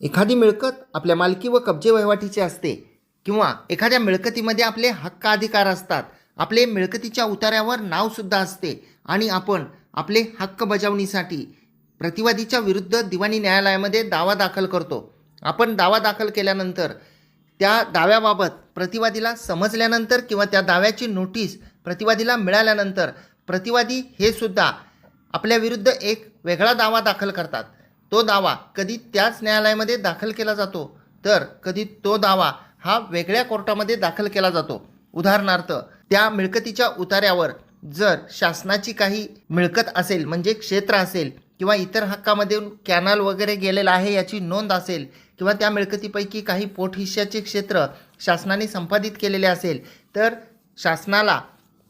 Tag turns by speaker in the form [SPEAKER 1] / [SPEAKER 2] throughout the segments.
[SPEAKER 1] एखादी मिळकत आपल्या मालकी व कब्जे वहिवाटीची असते किंवा एखाद्या मिळकतीमध्ये आपले हक्क अधिकार असतात. आपले मिळकतीच्या उतार्यावर नावसुद्धा असते आणि आपण आपले हक्क बजावणीसाठी प्रतिवादीच्या विरुद्ध दिवाणी न्यायालयामध्ये दावा दाखल करतो. आपण दावा दाखल केल्यानंतर त्या दाव्याबाबत प्रतिवादीला समजल्यानंतर किंवा त्या दाव्याची नोटीस प्रतिवादीला मिळाल्यानंतर प्रतिवादी हे सुद्धा आपल्या विरुद्ध एक वेगळा दावा दाखल करतात. तो दावा कधी त्याच न्यायालयामध्ये दाखल केला जातो. तर कधी तो दावा हा वेगळ्या कोर्टामध्ये दाखल केला जातो. उदाहरणार्थ त्या मिळकतीच्या उतार्यावर जर शासनाची काही मिळकत असेल म्हणजे क्षेत्र असेल किंवा इतर हक्कामध्ये कॅनल वगैरे गेलेला आहे याची नोंद असेल किंवा त्या मिळकतीपैकी काही पोटहिश्याचे क्षेत्र शासनाने संपादित केलेले असेल तर शासनाला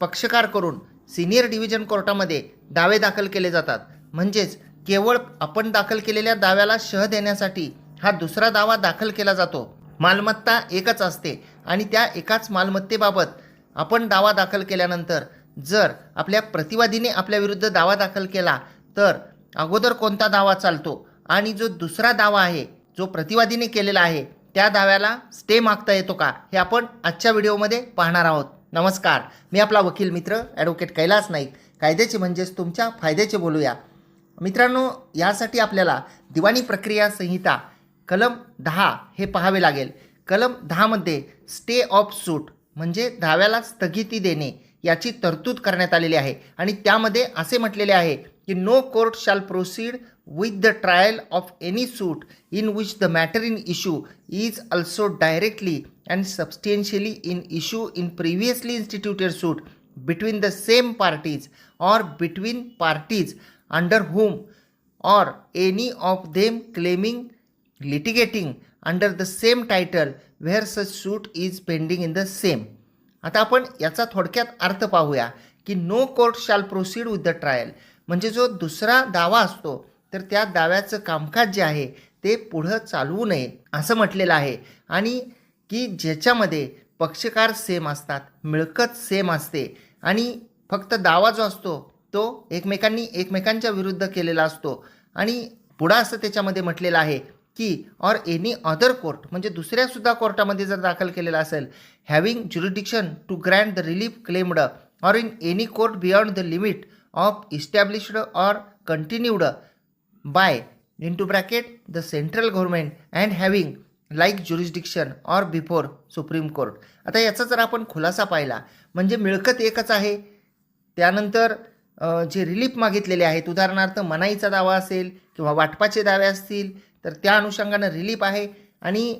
[SPEAKER 1] पक्षकार करून सिनियर डिव्हिजन कोर्टामध्ये दावे दाखल केले जातात. म्हणजेच केवळ आपण दाखल केलेल्या दाव्याला शह देण्यासाठी हा दुसरा दावा दाखल केला जातो. मालमत्ता एकच असते आणि त्या एकाच मालमत्तेबाबत आपण दावा दाखल केल्यानंतर जर आपल्या प्रतिवादीने आपल्या विरुद्ध दावा दाखल केला तर अगोदर कोणता दावा चालतो आणि जो दुसरा दावा आहे जो प्रतिवादीने केलेला आहे त्या दाव्याला स्टे मागता येतो का हे आपण आजच्या व्हिडिओमध्ये पाहणार आहोत. नमस्कार. मी आपला वकील मित्र ॲडव्होकेट कैलास नाईक. कायद्याचे म्हणजेच तुमच्या फायद्याचे बोलूया. मित्रांनो यासाठी आपल्याला दिवाणी प्रक्रिया संहिता कलम दहा हे पाहावे लागेल. कलम दहामध्ये स्टे ऑफ सूट म्हणजे दाव्याला स्थगिती देणे याची तरतूद करण्यात आलेली आहे. आणि त्यामध्ये असे म्हटलेले आहे की no court shall proceed with the trial of any suit in which the matter in issue is also directly and substantially in issue in previously instituted suit between the same parties or between parties under whom or any of them claiming litigating under the same title where such suit is pending in the same. आता आपण याचा थोडक्यात अर्थ पाहूया की no court shall proceed with the trial म्हणजे जो दुसरा दावा असतो तर त्या दाव्याचं कामकाज जे आहे ते पुढं चालवू नये असं म्हटलेलं आहे. आणि की ज्याच्यामध्ये पक्षकार सेम असतात मिळकत सेम असते. आणि फक्त दावा जो असतो तो एकमेकांनी एकमेकांच्या विरुद्ध केलेला असतो. आणि पुढं असं त्याच्यामध्ये म्हटलेलं आहे की ऑर एनी अदर कोर्ट म्हणजे दुसऱ्यासुद्धा कोर्टामध्ये जर दाखल केलेला असेल having jurisdiction to grant the relief claimed or in any court beyond the limit of established or continued by in to bracket the central government and having like jurisdiction or before Supreme Court आता याचा जर आपण खुलासा पाहिला म्हणजे मिळकत एकच आहे. त्यानंतर जे रिलीफ मागितलेले आहेत उदाहरणार्थ मनाईचा दावा असेल किंवा वाटपाचे दावे असतील तर त्या अनुषंगानं रिलीफ आहे आणि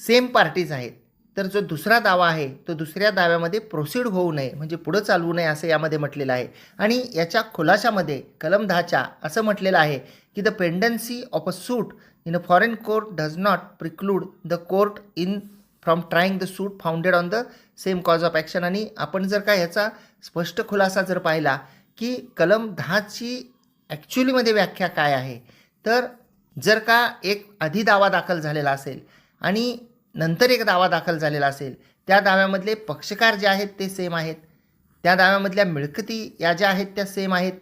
[SPEAKER 1] सेम पार्टीज आहेत. तर जो दुसरा दावा आहे तो दुसऱ्या दाव्यामध्ये प्रोसीड होऊ नये म्हणजे पुढं चालवू नये असं यामध्ये म्हटलेलं आहे. आणि याच्या खुलाशामध्ये कलम दहाच्या असं म्हटलेलं आहे की the pendency of a suit in a foreign court does not preclude the court in from trying the suit founded on the same cause of action आणि आपण जर का ह्याचा स्पष्ट खुलासा जर पाहिला की कलम दहाची ॲक्च्युलीमध्ये व्याख्या काय आहे? तर जर का एक आधी दावा दाखल झालेला असेल आणि नंतर एक दावा दाखल झालेला असेल त्या दाव्यामधले पक्षकार जे आहेत ते सेम आहेत. त्या दाव्यामधल्या मिळकती या ज्या आहेत त्या सेम आहेत.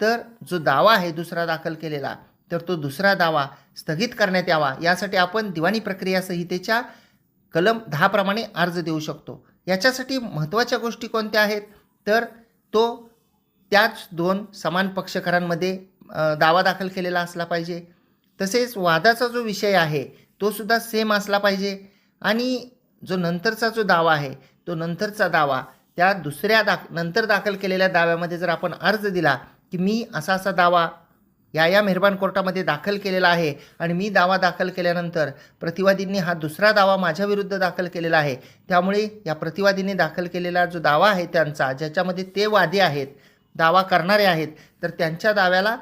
[SPEAKER 1] तर जो दावा आहे दुसरा दाखल केलेला तर तो दुसरा दावा स्थगित करण्यात यावा. यासाठी आपण दिवाणी प्रक्रिया संहितेच्या कलम दहाप्रमाणे अर्ज देऊ शकतो. याच्यासाठी महत्त्वाच्या गोष्टी कोणत्या आहेत? तर तो त्याच दोन समान पक्षकारांमध्ये दावा दाखल केलेला असला पाहिजे. तसेच वादाचा जो विषय आहे तो सुद्धा सेम असला पाहिजे. आणि जो नंतरचा जो दावा आहे तो नंतरचा दावा त्या दुसऱ्या दाख नंतर दाखल केलेल्या दाव्यामध्ये जर आपण अर्ज दिला की मी असा असा दावा या या मेहरबान कोर्टामध्ये दाखल केलेला आहे आणि मी दावा दाखल केल्यानंतर प्रतिवादींनी हा दुसरा दावा माझ्या विरुद्ध दाखल केलेला आहे त्यामुळे या प्रतिवादीने दाखल केलेला जो दावा आहे त्यांचा ज्याच्यामध्ये ते वादी आहेत दावा करणारे आहेत तर त्यांच्या दाव्याला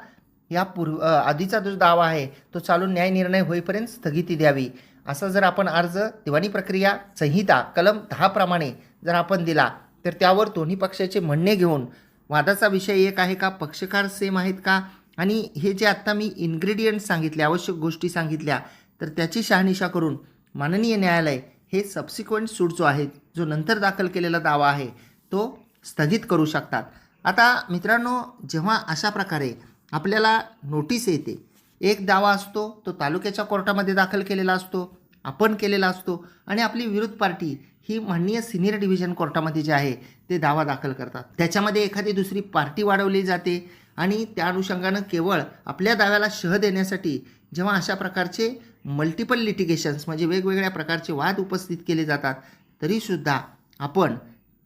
[SPEAKER 1] या पूर्व आधीचा जो दावा आहे तो चालून न्यायनिर्णय होईपर्यंत स्थगिती द्यावी. असा जर आपण अर्ज दिवाणी प्रक्रिया संहिता कलम दहाप्रमाणे जर आपण दिला तर त्यावर दोन्ही पक्षाचे म्हणणे घेऊन वादाचा विषय एक आहे का पक्षकार सेम आहेत का? आणि हे जे आत्ता मी इन्ग्रेडियंट्स सांगितले आवश्यक गोष्टी सांगितल्या तर त्याची शहानिशा करून माननीय न्यायालय हे सबसिक्वेंट सूट जो आहे जो नंतर दाखल केलेला दावा आहे तो स्थगित करू शकतात. आता मित्रांनो जेव्हा अशा प्रकारे आपल्याला नोटीस येते एक दावा असतो तो तालुक्याच्या कोर्टामध्ये दाखल केलेला असतो आपण केलेला असतो आणि आपली विरोध पार्टी ही माननीय सिनियर डिव्हिजन कोर्टामध्ये जे आहे ते दावा दाखल करतात. त्याच्यामध्ये एखादी दुसरी पार्टी वाढवली जाते आणि त्या अनुषंगानं केवळ आपल्या दाव्याला शह देण्यासाठी जेव्हा अशा प्रकारचे मल्टिपल लिटिगेशन्स म्हणजे वेगवेगळ्या प्रकारचे वाद उपस्थित केले जातात तरीसुद्धा आपण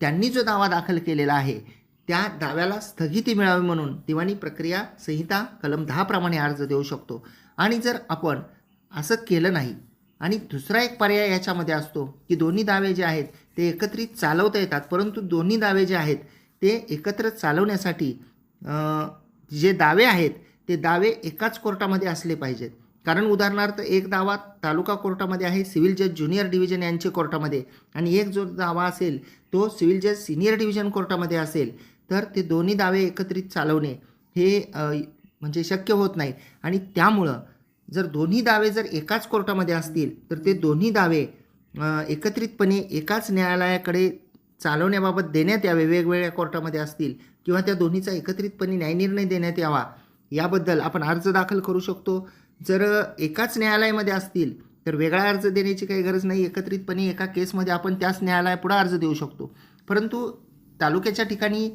[SPEAKER 1] त्यांनी जो दावा दाखल केलेला आहे त्या दाव्याला स्थगिती मिळावी म्हणून दिवाणी प्रक्रिया संहिता कलम दहाप्रमाणे अर्ज देऊ शकतो. आणि जर आपण असं केलं नाही आणि दुसरा एक पर्याय याच्यामध्ये असतो की दोन्ही दावे जे आहेत ते एकत्रित चालवता येतात परंतु दोन्ही दावे जे आहेत ते एकत्र चालवण्यासाठी जे दावे आहेत ते दावे एकाच कोर्टामध्ये असले पाहिजेत. कारण उदाहरणार्थ एक दावा तालुका कोर्टामध्ये आहे सिव्हिल जज ज्युनियर डिव्हिजन यांचे कोर्टामध्ये. आणि एक जो दावा असेल तो सिव्हिल जज सिनियर डिव्हिजन कोर्टामध्ये असेल. तर ते दोन्ही दावे एकत्रित चालवणे हे म्हणजे शक्य होत नाही. आणि त्यामुळं जर दोन्ही दावे जर एकाच कोर्टामध्ये असतील तर ते दोन्ही दावे एकत्रितपणे एकाच न्यायालयाकडे चालवण्याबाबत देण्यात यावे वेगवेगळ्या कोर्टामध्ये असतील किंवा त्या दोन्हीचा एकत्रितपणे न्यायनिर्णय देण्यात यावा याबद्दल आपण अर्ज दाखल करू शकतो. जर एकाच न्यायालयामध्ये असतील तर वेगळा अर्ज देण्याची काही गरज नाही. एकत्रितपणे एका केसमध्ये आपण त्याच न्यायालयापुढं अर्ज देऊ शकतो. परंतु तालुक्याच्या ठिकाणी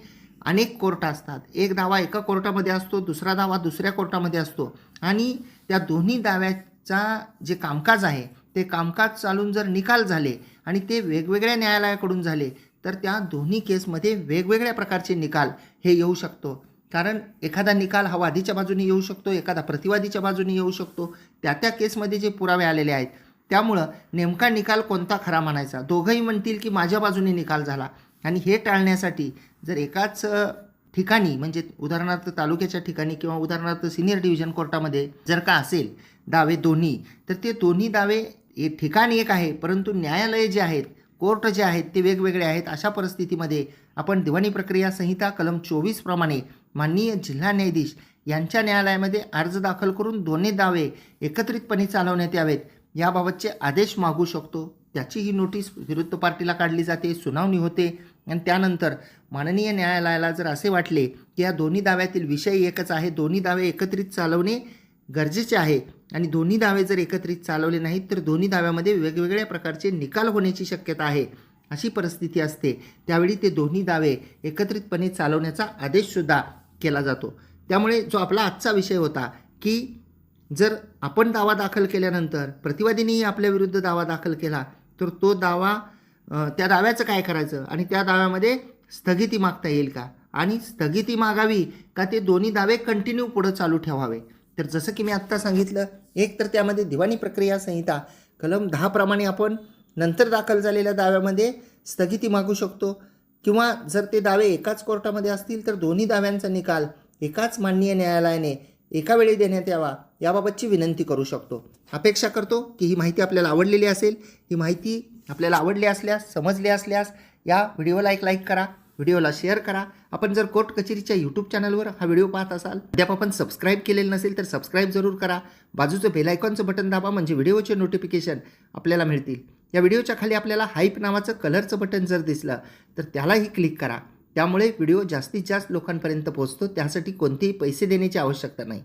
[SPEAKER 1] अनेक कोर्ट असतात. एक दावा एका कोर्टामध्ये असतो दुसरा दावा दुसऱ्या कोर्टामध्ये असतो. आणि त्या दोन्ही दाव्याचा जे कामकाज आहे ते कामकाज चालून जर निकाल झाले आणि ते वेगवेगळ्या न्यायालयाकडून झाले तर त्या दोन्ही केसमध्ये वेगवेगळ्या प्रकारचे निकाल हे येऊ शकतो. कारण एखादा निकाल हा वादीच्या बाजूने येऊ शकतो एखादा प्रतिवादीच्या बाजूने येऊ शकतो. त्या त्या केसमध्ये जे पुरावे आलेले आहेत त्यामुळं नेमका निकाल कोणता खरा मानायचा? दोघंही म्हणतील की माझ्या बाजूने निकाल झाला. आणि हे टाळण्यासाठी जर एकाच ठिकाणी म्हणजे उदाहरणार्थ तालुक्याच्या ठिकाणी किंवा उदाहरणार्थ सिनियर डिव्हिजन कोर्टामध्ये जर का असेल दावे दोन्ही तर ते दोन्ही दावे हे ठिकाण एक आहे परंतु न्यायालय जे आहेत कोर्ट जे आहेत ते वेगवेगळे आहेत. अशा परिस्थितीमध्ये आपण दिवाणी प्रक्रिया संहिता कलम चोवीस प्रमाणे माननीय जिल्हा न्यायाधीश यांच्या न्यायालयामध्ये अर्ज दाखल करून दोन्ही दावे एकत्रितपणे चालवण्यात यावेत. याबाबतचे आदेश मागू शकतो. त्याची ही नोटीस विरुद्ध पार्टीला काढली जाते सुनावणी होते. आणि त्यानंतर माननीय न्यायालयाला जर असे वाटले की या दोन्ही दाव्यातील विषय एकच आहे दोन्ही दावे एकत्रित चालवणे गरजेचे आहे आणि दोन्ही दावे जर एकत्रित चालवले नाहीत तर दोन्ही दाव्यामध्ये वेगवेगळ्या प्रकारचे निकाल होण्याची शक्यता आहे अशी परिस्थिती असते. त्यावेळी ते दोन्ही दावे एकत्रितपणे चालवण्याचा आदेशसुद्धा केला जातो. त्यामुळे जो आपला आजचा विषय होता की जर आपण दावा दाखल केल्यानंतर प्रतिवादीनेही आपल्या विरुद्ध दावा दाखल केला तर तो दावा त्या दाव्याचं काय करायचं? आणि त्या दाव्यामध्ये स्थगिती मागता येईल का? आणि स्थगिती मागावी का ते दोन्ही दावे कंटिन्यू पुढं चालू ठेवावे? तर जसं की मी आत्ता सांगितलं एक तर त्यामध्ये दिवाणी प्रक्रिया संहिता कलम दहाप्रमाणे आपण नंतर दाखल झालेल्या दाव्यामध्ये स्थगिती मागू शकतो. किंवा जर ते दावे एकाच कोर्टामध्ये असतील तर दोन्ही दाव्यांचा निकाल एकाच माननीय न्यायालयाने एका वेळी देण्यात यावा याबाबतची विनंती करू शकतो. अपेक्षा करतो की ही माहिती आपल्याला आवडलेली असेल. ही माहिती आपल्याला आवडले असल्यास समजले असल्यास या व्हिडिओला एक लाईक करा व्हिडिओला शेअर करा. आपण जर कोर्ट कचेरीच्या यूट्यूब चॅनलवर हा व्हिडिओ पाहत असाल अद्याप आपण सबस्क्राईब केलेलं नसेल तर सबस्क्राईब जरूर करा. बाजूचं बेलायकॉनचं बटन दाबा म्हणजे व्हिडिओचे नोटिफिकेशन आपल्याला मिळतील. या व्हिडिओच्या खाली आपल्याला हाईप नावाचं कलरचं बटन जर दिसलं तर त्यालाही क्लिक करा. त्यामुळे व्हिडिओ जास्तीत जास्त लोकांपर्यंत पोहोचतो त्यासाठी कोणतेही पैसे देण्याची आवश्यकता नाही.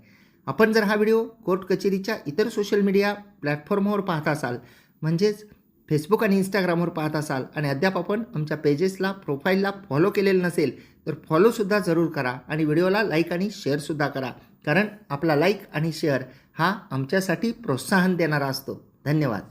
[SPEAKER 1] आपण जर हा व्हिडिओ कोर्ट कचेरीच्या इतर सोशल मीडिया प्लॅटफॉर्मवर पाहत असाल म्हणजेच फेसबुक आणि इंस्टाग्रामवर पाहत असाल आणि अद्याप आपण आमच्या पेजेसला प्रोफाईलला फॉलो केलेलं नसेल तर फॉलोसुद्धा जरूर करा आणि व्हिडिओला लाईक आणि शेअरसुद्धा करा. कारण आपला लाईक आणि शेअर हा आमच्यासाठी प्रोत्साहन देणारा असतो. धन्यवाद.